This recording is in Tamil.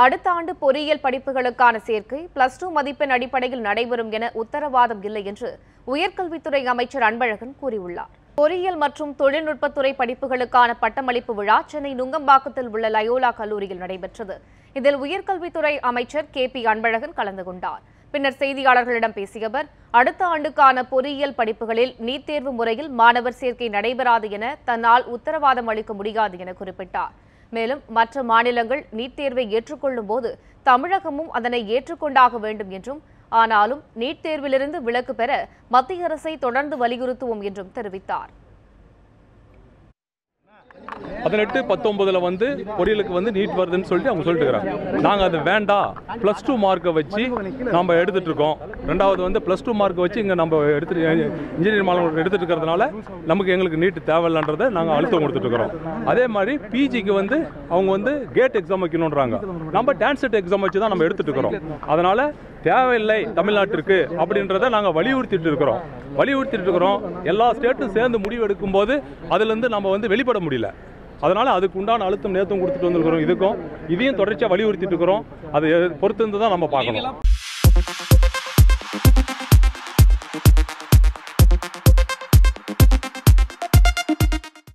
அடுத்த ஆண்டு பொறியியல் படிப்புகளுக்கான சேர்க்கை பிளஸ் டூ மதிப்பெண் அடிப்படையில் நடைபெறும் என உத்தரவாதம் இல்லை என்று உயர்கல்வித்துறை அமைச்சர் அன்பழகன் கூறியுள்ளார். பொறியியல் மற்றும் தொழில்நுட்பத்துறை படிப்புகளுக்கான பட்டமளிப்பு விழா சென்னை நுங்கம்பாக்கத்தில் உள்ள லயோலா கல்லூரியில் நடைபெற்றது. இதில் உயர்கல்வித்துறை அமைச்சர் கே பி அன்பழகன் கலந்து கொண்டார். பின்னர் செய்தியாளர்களிடம் பேசிய அவர் அடுத்த ஆண்டுக்கான பொறியியல் படிப்புகளில் நீட் தேர்வு முறையில் மாணவர் சேர்க்கை நடைபெறாது என தன்னால் உத்தரவாதம் அளிக்க முடியாது என குறிப்பிட்டார். மேலும் மற்ற மாநிலங்கள் நீட் தேர்வை ஏற்றுக்கொள்ளும் போது தமிழகமும் அதனை ஏற்றுக்கொண்டாக வேண்டும் என்றும் ஆனாலும் நீட் தேர்விலிருந்து விலக்கு பெற மத்திய அரசை தொடர்ந்து வலியுறுத்துவோம் என்றும் தெரிவித்தார். பதினெட்டு பத்தொன்பதுல வந்து பொரியலுக்கு வந்து நீட் வருதுன்னு சொல்லிட்டு அவங்க சொல்லிட்டு இருக்கிறாங்க நாங்க அது வேண்டாம் பிளஸ் டூ மார்க்கை வச்சு நம்ம எடுத்துட்டு இருக்கோம். ரெண்டாவது வந்து பிளஸ் டூ மார்க்கை வச்சு இங்க நம்ம எடுத்து இன்ஜினியரிங் மாணவர்கள் எடுத்துட்டு இருக்கிறதுனால நமக்கு எங்களுக்கு நீட் தேவையில்லைன்றதை நாங்க அழுத்தம் கொடுத்துட்டு இருக்கிறோம். அதே மாதிரி பிஜிக்கு வந்து அவங்க வந்து கேட் எக்ஸாம் வைக்கணுன்றாங்க நம்ம டான்ஸ் செட் எக்ஸாம் வச்சு தான் நம்ம எடுத்துட்டு இருக்கிறோம். அதனால தேவையில்லை தமிழ்நாட்டிற்கு அப்படின்றத நாங்கள் வலியுறுத்திட்டு இருக்கிறோம். வலியுறுத்திட்டு இருக்கிறோம். எல்லா ஸ்டேட்டும் சேர்ந்து முடிவு எடுக்கும்போது அதுலேருந்து நம்ம வந்து வெளிப்பட முடியல. அதனால் அதுக்கு உண்டான அழுத்தம் நேற்றும் கொடுத்துட்டு வந்துருக்கிறோம் இதுக்கும். இதையும் தொடர்ச்சியாக வலியுறுத்திட்டு இருக்கிறோம். அதை பொறுத்திருந்து தான் நம்ம பார்க்கணும்.